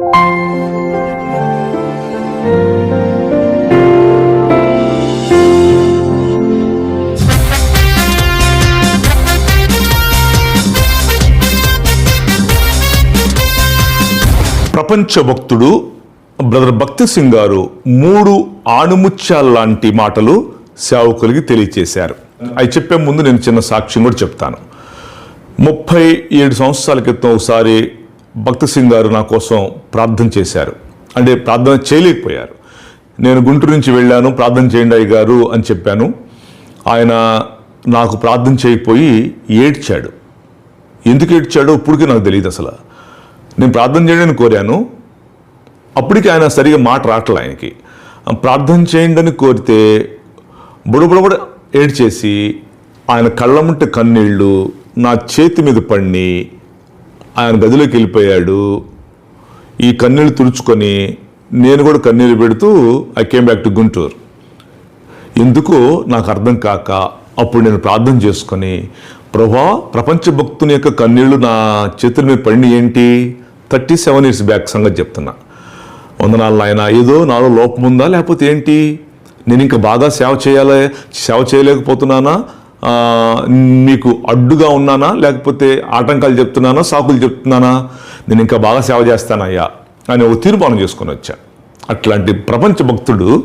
ప్రపంచ భక్తుడు బ్రదర్ భక్తి సింగ్ గారు మూడు ఆణిముత్యాల లాంటి మాటలు సేవకులకి తెలియచేశారు. అవి చెప్పే ముందు నేను చిన్న సాక్ష్యం కూడా చెప్తాను. ముప్పై ఏడు సంవత్సరాల క్రితం ఒకసారి భక్తి సింగ్ గారు నా కోసం ప్రార్థన చేశారు. అంటే ప్రార్థన చేయలేకపోయారు. నేను గుంటూరు నుంచి వెళ్ళాను ప్రార్థన చేయండి అయ్య గారు అని చెప్పాను. ఆయన నాకు ప్రార్థన చేయకపోయి ఏడ్చాడు. ఎందుకు ఏడ్చాడో ఇప్పటికీ నాకు తెలియదు అసలు. నేను ప్రార్థన చేయడానికి కోరాను. అప్పటికి ఆయన సరిగా మాట రావట్లే ఆయనకి. ప్రార్థన చేయండి అని కోరితే బుడబుడబుడ ఏడ్చేసి ఆయన కళ్ళముంట కన్నీళ్ళు నా చేతి మీద పడిని ఆయన గదిలోకి వెళ్ళిపోయాడు. ఈ కన్నీళ్ళు తుడుచుకొని నేను కూడా కన్నీళ్ళు పెడుతూ I came back to Guntur ఎందుకు నాకు అర్థం కాక అప్పుడు నేను ప్రార్థన చేసుకొని ప్రభా ప్రపంచ భక్తుని యొక్క కన్నీళ్ళు నా చేతుల మీద పడిన ఏంటి? థర్టీ సెవెన్ ఇయర్స్ బ్యాక్ సంగతి చెప్తున్నా. వందనాలు నాయన ఏదో నాలో లోపం ఉందా? లేకపోతే ఏంటి? నేను ఇంకా బాగా సేవ చేయాలి సేవ చేయలేకపోతున్నానా? మీకు అడ్డుగా ఉన్నానా? లేకపోతే ఆటంకాలు చెప్తున్నానా? సాకులు చెప్తున్నానా? నేను ఇంకా బాగా సేవ చేస్తానయ్యా అని ఒక తీర్మానం చేసుకొని వచ్చా. అట్లాంటి ప్రపంచ భక్తుడు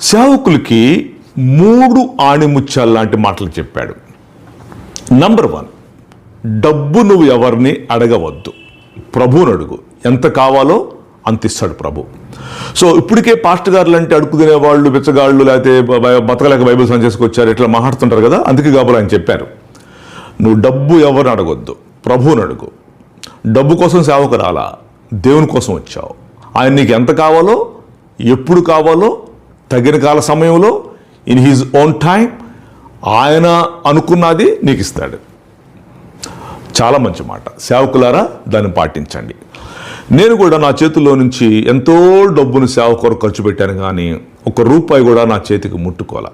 సేవకులకి మూడు ఆణిముత్యాలు లాంటి మాటలు చెప్పాడు. నంబర్ వన్ డబ్బు నువ్వు ఎవరిని అడగవద్దు. ప్రభువుని అడుగు. ఎంత కావాలో అంత ఇస్తాడు ప్రభు. సో ఇప్పటికే పాస్ట్ గారులు అంటే అడుక్కునే తినేవాళ్ళు బిచ్చగాళ్ళు లేకపోతే బతకలేక బైబిల్ సన్ చేసుకొచ్చారు ఇట్లా మాట్లాడుతుంటారు కదా అందుకే కాబోలు ఆయన చెప్పారు. నువ్వు డబ్బు ఎవరిని అడగొద్దు ప్రభువుని అడుగు. డబ్బు కోసం సేవకు రాలా దేవుని కోసం వచ్చావు. ఆయన నీకు ఎంత కావాలో ఎప్పుడు కావాలో తగిన కాల సమయంలో ఇన్ హీజ్ ఓన్ టైం ఆయన అనుకున్నది నీకు ఇస్తాడు. చాలా మంచి మాట. సేవకులారా దాన్ని పాటించండి. నేను కూడా నా చేతుల్లో నుంచి ఎంతో డబ్బును సేవ కొరకు ఖర్చు పెట్టాను కానీ ఒక రూపాయి కూడా నా చేతికి ముట్టుకోలే.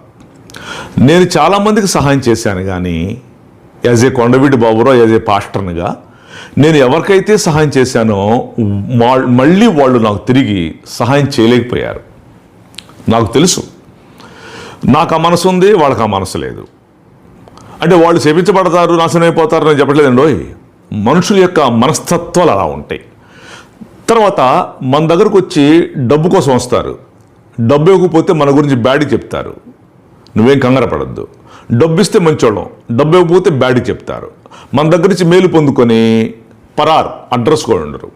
నేను చాలామందికి సహాయం చేశాను కానీ as a Kondaveeti Baburao as a పాస్టర్నిగా నేను ఎవరికైతే సహాయం చేశానో మళ్ళీ వాళ్ళు నాకు తిరిగి సహాయం చేయలేకపోయారు. నాకు తెలుసు. నాకు ఆ మనసు ఉంది వాళ్ళకి ఆ మనసు లేదు. అంటే వాళ్ళు శపించబడతారు నాశనం అయిపోతారు అని చెప్పట్లేదండి మనుషుల యొక్క మనస్తత్వాలు అలా ఉంటాయి. తర్వాత మన దగ్గరకు వచ్చి డబ్బు కోసం వస్తారు. డబ్బు ఇవ్వకపోతే మన గురించి బ్యాడ్ చెప్తారు. నువ్వేం కంగారు పడద్దు. డబ్బు ఇస్తే మంచోళ్ళం. డబ్బు ఇవ్వకపోతే బ్యాడ్ చెప్తారు. మన దగ్గర నుంచి మేలు పొందుకొని పరార్ అడ్రస్ కూడా ఉండరు.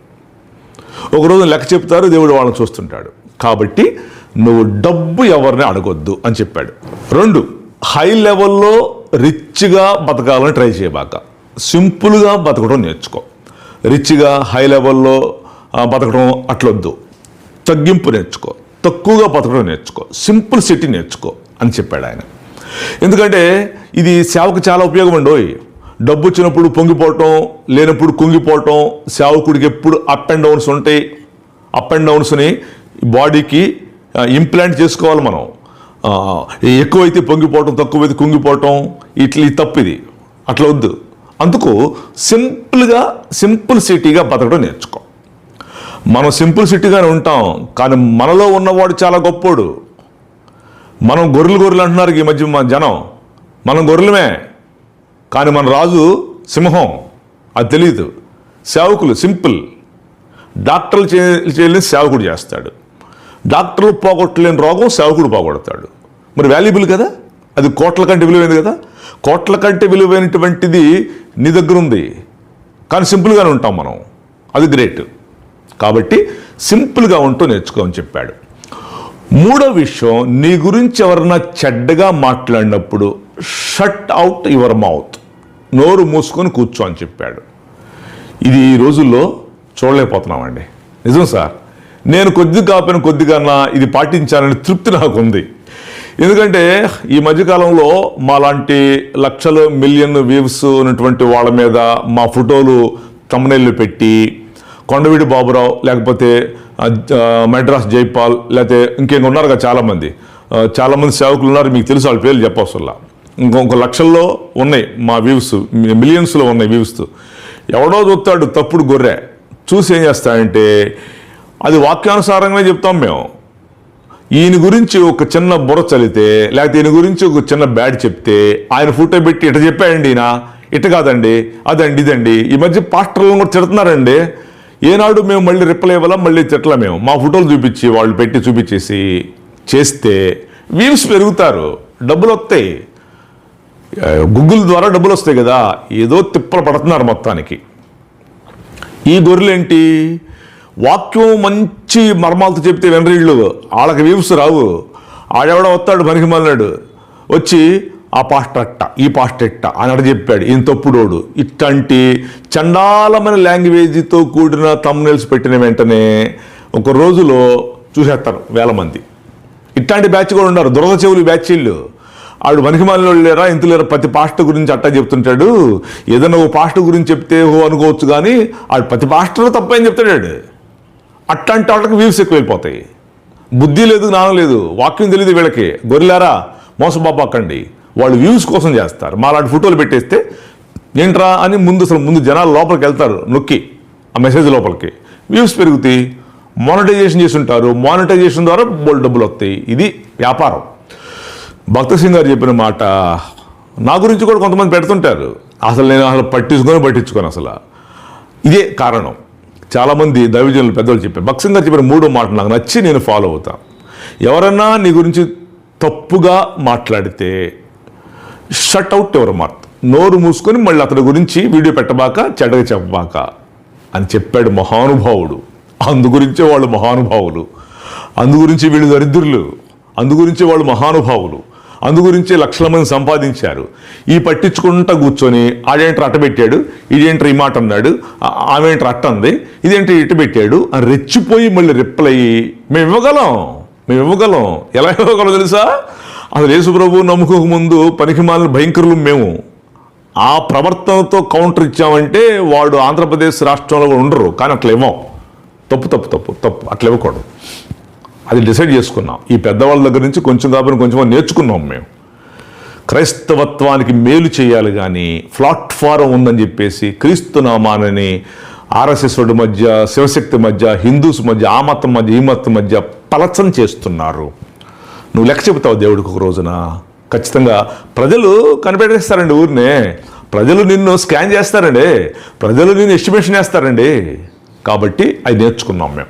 ఒకరోజు లెక్క చెప్తారు దేవుడు వాళ్ళని చూస్తుంటాడు. కాబట్టి నువ్వు డబ్బు ఎవరిని అడగొద్దు అని చెప్పాడు. రెండు హై లెవెల్లో రిచ్గా బతకాలని ట్రై చేయబాక. సింపుల్గా బతకడం నేర్చుకో. రిచ్గా హై లెవెల్లో బతకడం అట్లొద్దు. తగ్గింపు నేర్చుకో. తక్కువగా బతకడం నేర్చుకో. సింపుల్ సిటీ నేర్చుకో అని చెప్పాడు ఆయన. ఎందుకంటే ఇది సేవకు చాలా ఉపయోగం ఉండవు డబ్బు వచ్చినప్పుడు పొంగిపోవటం లేనప్పుడు కుంగిపోవటం సేవకుడికి ఎప్పుడు అప్ అండ్ డౌన్స్ ఉంటాయి. అప్ అండ్ డౌన్స్ని బాడీకి ఇంప్లాంట్ చేసుకోవాలి మనం. ఎక్కువైతే పొంగిపోవటం తక్కువైతే కుంగిపోవటం ఇట్లా తప్పు ఇది. అట్లా వద్దు. అందుకు సింపుల్గా సింపుల్ సిటీగా బతకడం నేర్చుకో. మనం సింపుల్ సిటీగానే ఉంటాం కానీ మనలో ఉన్నవాడు చాలా గొప్పోడు. మనం గొర్రెలు గొర్రెలు అంటున్నారు ఈ మధ్య మన జనం. మనం గొర్రెలమే కానీ మన రాజు సింహం అది తెలియదు సేవకులు సింపుల్. డాక్టర్లు చేయలేని సేవకుడు చేస్తాడు. డాక్టర్లు పోగొట్టలేని రోగం సేవకుడు పోగొడతాడు. మరి వాల్యుబుల్ కదా? అది కోట్ల కంటే విలువైనది కదా? కోట్ల కంటే విలువైనటువంటిది నీ దగ్గర ఉంది. కానీ సింపుల్గానే ఉంటాం మనం. అది గ్రేట్. కాబట్టి సింపుల్గా ఉంటూ నేర్చుకోమని చెప్పాడు. మూడో విషయం నీ గురించి ఎవరన్నా చెడ్డగా మాట్లాడినప్పుడు షట్ అవుట్ యువర్ మౌత్ నోరు మూసుకొని కూర్చో అని చెప్పాడు. ఇది ఈ రోజుల్లో చూడలేకపోతున్నామండి. నిజం సార్. నేను కొద్ది కాపిన కొద్దిగా ఇది పాటించాలని తృప్తి నాకు ఉంది ఎందుకంటే ఈ మధ్యకాలంలో మాలాంటి లక్షలు మిలియన్ వ్యూస్ ఉన్నటువంటి వాళ్ళ మీద మా ఫోటోలు తమ్ముళ్ళు పెట్టి కొండవీడి బాబురావు లేకపోతే మెడ్రాస్ జైపాల్ లేకపోతే ఇంకేం ఉన్నారు కదా చాలామంది. చాలామంది సేవకులు ఉన్నారు మీకు తెలుసు వాళ్ళ పేర్లు చెప్పవసల్లా ఇంకొక లక్షల్లో ఉన్నాయి మా వ్యూస్ మిలియన్స్లో ఉన్నాయి వ్యూస్. ఎవడో చూస్తాడు తప్పుడు గొర్రె. చూసి ఏం చేస్తాడంటే అది వాక్యానుసారంగానే చెప్తాం మేము. ఈయన గురించి ఒక చిన్న బుర్ర చలితే లేకపోతే ఈయన గురించి ఒక చిన్న బ్యాడ్ చెప్తే ఆయన ఫోటో పెట్టి ఇట చెప్పాడండి ఈయన. ఇట కాదండి అదండి ఇదండి. ఈ మధ్య పాస్టర్లను కూడా తిడుతున్నారండి. ఏనాడు మేము మళ్ళీ రిప్లై ఇవ్వాలా మళ్ళీ తిట్టలే మేము? మా ఫోటోలు చూపించి వాళ్ళు పెట్టి చూపించేసి చేస్తే వ్యూస్ పెరుగుతారు డబ్బులు వస్తాయి. గూగుల్ ద్వారా డబ్బులు వస్తాయి కదా ఏదో తిప్పలు పడుతున్నారు మొత్తానికి. ఈ గొర్రెలేంటి? వాక్యం మంచి మర్మాలతో చెప్తే వెనరీళ్ళు వాళ్ళకి వ్యూస్ రావు. ఆడెవడ వస్తాడు పనికి మళ్ళాడు వచ్చి ఆ పాస్టర్ ఈ పాస్టెట్ట అని అడ చెప్పాడు ఈయన తప్పుడోడు. ఇట్లాంటి చండాలమైన లాంగ్వేజ్తో కూడిన తమ్నెల్స్ పెట్టిన వెంటనే ఒక రోజులో చూసేస్తారు వేల మంది. ఇట్లాంటి బ్యాచ్ కూడా ఉన్నారు దురద చెవులు బ్యాచీళ్ళు. ఆడు వనికిమాలిలో లేరా ఇంత లేరా ప్రతి పాస్టర్ గురించి అట్టా చెప్తుంటాడు. ఏదైనా ఓ పాస్టర్ గురించి చెప్తే ఓ అనుకోవచ్చు కానీ ఆడు ప్రతి పాస్టర్ తప్పని చెప్తాడు అట్లాంటి వాళ్ళకి వ్యూస్ ఎక్కువ వెళ్ళిపోతాయి బుద్ధి లేదు జ్ఞానం లేదు వాక్యం తెలియదు వీళ్ళకి. గొర్రెలారా మోసబాబాకండి. వాళ్ళు వ్యూస్ కోసం చేస్తారు. మాలాంటి ఫోటోలు పెట్టేస్తే ఏంట్రా అని ముందు అసలు ముందు జనాలు లోపలికి వెళ్తారు నొక్కి ఆ మెసేజ్ లోపలికి. వ్యూస్ పెరుగుతాయి మానిటైజేషన్ చేసి ఉంటారు మానిటైజేషన్ ద్వారా బోల్ డబ్బులు వస్తాయి. ఇది వ్యాపారం. భక్త సింగ్ గారు చెప్పిన మాట నా గురించి కూడా కొంతమంది పెడుతుంటారు. అసలు నేను అసలు పట్టించుకొని పట్టించుకోను అసలు. ఇదే కారణం. చాలామంది దైవజనులు పెద్దలు చెప్పారు. భక్త సింగ్ గారు చెప్పిన మూడో మాట నాకు నచ్చి నేను ఫాలో అవుతాను ఎవరన్నా నీ గురించి తప్పుగా మాట్లాడితే షట్ అవుట్ ఎవరు మార్త్ నోరు మూసుకొని మళ్ళీ అతని గురించి వీడియో పెట్టబాక చెడ్డగా చెప్పబాక అని చెప్పాడు మహానుభావుడు. అందు గురించే వాళ్ళు మహానుభావులు. అందు గురించి వీళ్ళు దరిద్రులు. అందు గురించే వాళ్ళు మహానుభావులు. అందు గురించే లక్షల మంది సంపాదించారు. ఈ పట్టించుకుంటా కూర్చొని ఆడేంటర్ అట్ట పెట్టాడు? ఇదేంటర్ ఈ మాట అన్నాడు? ఆ- ఆమెంటర్ అట్ట అంది? ఇదేంటి ఇటు పెట్టాడు? అని రెచ్చిపోయి మళ్ళీ రిప్లై మేము ఇవ్వగలం మేము ఇవ్వగలం ఎలా ఇవ్వగలం తెలుసా? అసలు యేసుప్రభు నమ్ముకోక ముందు పనికిమాలిన భయంకరులు మేము. ఆ ప్రవర్తనతో కౌంటర్ ఇచ్చామంటే వాడు ఆంధ్రప్రదేశ్ రాష్ట్రంలో కూడా ఉండరు. కానీ అట్లా ఇవ్వం తప్పు తప్పు తప్పు తప్పు. అట్లా ఇవ్వకూడదు అది డిసైడ్ చేసుకున్నాం. ఈ పెద్దవాళ్ళ దగ్గర నుంచి కొంచెం కాబట్టి కొంచెం నేర్చుకున్నాం మేము. క్రైస్తవత్వానికి మేలు చేయాలి కానీ ప్లాట్ఫారం ఉందని చెప్పేసి క్రీస్తు నామానని ఆర్ఎస్ఎస్ మధ్య శివశక్తి మధ్య హిందూస్ మధ్య ఆ మతం మధ్య ఈ మతం మధ్య పలచం చేస్తున్నారు. నువ్వు లెక్క చెబుతావు దేవుడికి ఒక రోజున? ఖచ్చితంగా. ప్రజలు కనిపెట్టేస్తారండి ఊరినే. ప్రజలు నిన్ను స్కాన్ చేస్తారండి. ప్రజలు నిన్ను ఎస్టిమేషన్ వేస్తారండి కాబట్టి అది నేర్చుకున్నాం మేము.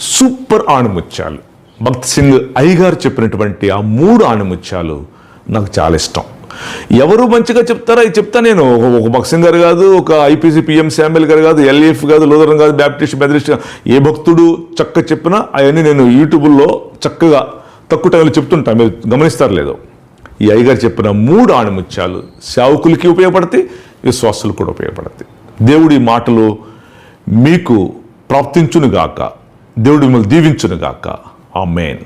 సూపర్ ఆణిముత్యాలు. భక్త్ సింగ్ అయ్యగారు చెప్పినటువంటి ఆ మూడు ఆణిముత్యాలు నాకు చాలా ఇష్టం. ఎవరు మంచిగా చెప్తారో అది చెప్తా నేను. ఒక- ఒక భక్త్ సింగ్ గారు కాదు ఒక ఐపీసీ పిఎం శామ్యుల్ గారు కాదు ఎల్ఈఎఫ్ కాదు లూదరం కాదు బ్యాప్టిస్ట్ మెథడిస్ట్ ఏ భక్తుడు చక్క చెప్పినా అవన్నీ నేను యూట్యూబ్లో చక్కగా తక్కువ టైంలో చెప్తుంటా మీరు గమనిస్తారు లేదో. ఈ అయ్యగారు చెప్పిన మూడు ఆణిముత్యాలు సేవకులకి ఉపయోగపడతాయి విశ్వాసులకు కూడా ఉపయోగపడతాయి. దేవుడి మాటలు మీకు ప్రాప్తించునుగాక దేవుడు మిమ్మల్ని దీవించునుగాక. ఆ మెయిన్